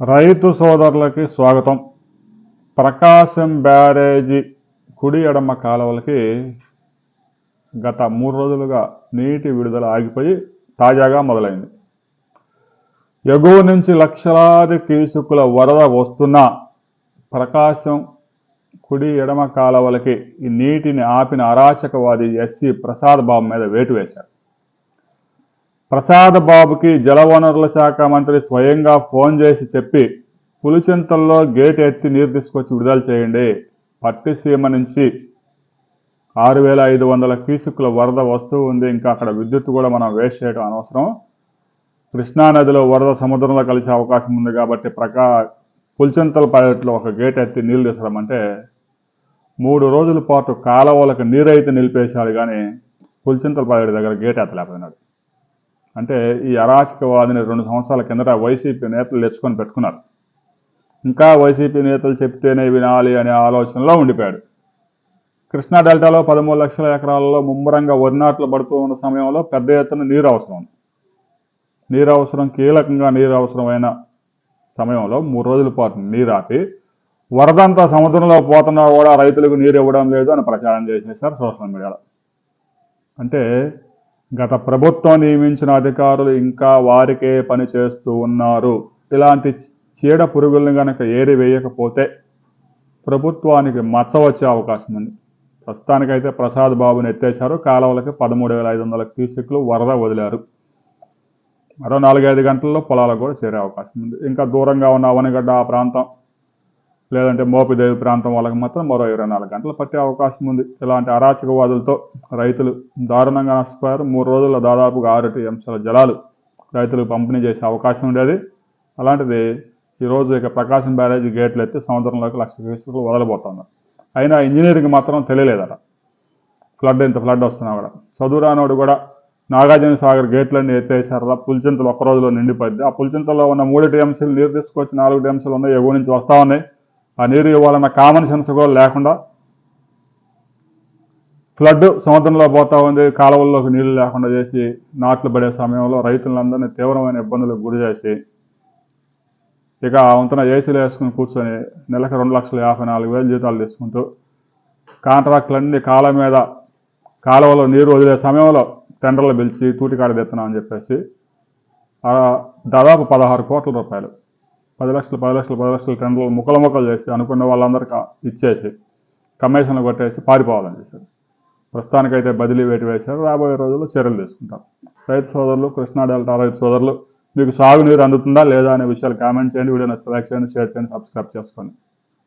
రైతు సోదరులకి స్వాగతం. ప్రకాశం బ్యారేజీ కుడి ఎడమ కాలువలకి గత మూడు రోజులుగా నీటి విడుదల ఆగిపోయి తాజాగా మొదలైంది. ఎగువ నుంచి లక్షలాది కీసుకుల వరద వస్తున్నా ప్రకాశం కుడి ఎడమ కాలువలకి ఈ నీటిని ఆపిన అరాచకవాది ఎస్సీ ప్రసాద్ బాబు మీద వేటు వేశారు. ప్రసాద్ బాబుకి జలవనరుల శాఖ మంత్రి స్వయంగా ఫోన్ చేసి చెప్పి పులిచింతల్లో గేట్ ఎత్తి నీరు తీసుకొచ్చి విడుదల చేయండి. పట్టిసీమ నుంచి ఆరు వేల ఐదు వందల క్యూసిక్ల వరద వస్తూ ఉంది. ఇంకా అక్కడ విద్యుత్ కూడా మనం వేస్ట్ చేయడం అనవసరం. కృష్ణానదిలో వరద సముద్రంలో కలిసే అవకాశం ఉంది కాబట్టి ప్రకా పులిచింతల పైలట్లో ఒక గేట్ ఎత్తి నీళ్ళు తీసడమంటే మూడు రోజుల పాటు కాలవలకు నీరైతే నిలిపేశాడు కానీ పులిచింతల పైలట్ దగ్గర గేట్ ఎత్తలేకపోయినాడు. అంటే ఈ అరాచకవాదిని రెండు సంవత్సరాల కిందట వైసీపీ నేతలు తెచ్చుకొని పెట్టుకున్నారు. ఇంకా వైసీపీ నేతలు చెప్తేనే వినాలి అనే ఆలోచనలో ఉండిపోయాడు. కృష్ణా డెల్టాలో పదమూడు లక్షల ఎకరాలలో ముమ్మరంగా వరి నాట్లు పడుతూ ఉన్న సమయంలో పెద్ద ఎత్తున నీరు అవసరం నీరు అవసరం కీలకంగా నీరు అవసరమైన సమయంలో మూడు రోజుల పాటు నీరు ఆపి వరదంతా సముద్రంలో పోతున్నా కూడా రైతులకు నీరు ఇవ్వడం లేదు అని ప్రచారం చేసేసారు సోషల్ మీడియాలో. అంటే గత ప్రభుత్వం నియమించిన అధికారులు ఇంకా వారికే పని చేస్తూ ఉన్నారు. ఇలాంటి చీడ పురుగుల్ని కనుక ఏరి వేయకపోతే ప్రభుత్వానికి మచ్చ వచ్చే అవకాశం ఉంది. ప్రస్తుతానికైతే ప్రసాద్ బాబుని ఎత్తేశారు. కాలువలకి పదమూడు వేల ఐదు వందల క్యూసెక్లు వరద వదిలారు. మరో నాలుగైదు గంటల్లో పొలాలకు కూడా చేరే అవకాశం ఉంది. ఇంకా దూరంగా ఉన్న అవనిగడ్డ ఆ ప్రాంతం లేదంటే మోపిదేవి ప్రాంతం వాళ్ళకి మాత్రం మరో ఇరవై నాలుగు గంటలు పట్టే అవకాశం ఉంది. ఇలాంటి అరాచకవాదులతో రైతులు దారుణంగా నష్టపోయారు. మూడు రోజుల్లో దాదాపుగా ఆరు అంశాల జలాలు రైతులకు పంపిణీ చేసే అవకాశం ఉండేది. అలాంటిది ఈరోజు ఇక ప్రకాశం బ్యారేజీ గేట్లు ఎత్తి సముద్రంలోకి లక్ష క్యూసెక్లు వదలబోతున్నారు అయినా ఇంజనీరింగ్ మాత్రం తెలియలేదట. ఫ్లడ్ ఇంత ఫ్లడ్ వస్తున్నా కూడా. చదువురానోడు కూడా నాగార్జున సాగర్ గేట్లన్నీ ఎత్తేసారట. పులిచింతలు ఒక్క రోజులో నిండిపోద్ది ఆ పులిచింతలో ఉన్న మూడు టీఎంసీలు నీరు తీసుకొచ్చి నాలుగు టీఎంసీలు ఉన్నాయి. ఎగువ నుంచి వస్తూ ఉన్నాయి. ఆ నీరు ఇవ్వాలన్న కామన్ సెన్స్ కూడా లేకుండా ఫ్లడ్ సముద్రంలో పోతా ఉంది కాలువల్లోకి నీళ్ళు లేకుండా చేసి నాట్లు పడే సమయంలో రైతులందరినీ తీవ్రమైన ఇబ్బందులకు గురి చేసి ఇక వంతున ఏసీలు వేసుకుని కూర్చొని నెలకు రెండు లక్షల యాభై నాలుగు వేలు జీతాలు తీసుకుంటూ కాంట్రాక్టులన్నీ కాలం మీద కాలువలో నీరు వదిలే సమయంలో టెండర్లు పిలిచి తూటికాడ తెస్తున్నాం చెప్పేసి దాదాపు పదహారు కోట్ల రూపాయలు పది లక్షలు పది లక్షలు పది లక్షల టన్నులు ముక్కలు ముక్కలు చేసి అనుకున్న వాళ్ళందరికీ ఇచ్చేసి కమిషన్లు కొట్టేసి పారిపోవాలని చేశారు. ప్రస్తుతానికైతే బదిలీ వేటు వేశారు. రాబోయే రోజుల్లో చర్యలు తీసుకుంటాం రైతు సోదరులు కృష్ణా డెల్టా రైతు సోదరులు మీకు సాగునీరు అందుతుందా లేదా అనే విషయాలు కామెంట్ చేయండి. వీడియో నచ్చితే లైక్ చేయండి షేర్ చేయండి సబ్స్క్రైబ్ చేసుకోండి.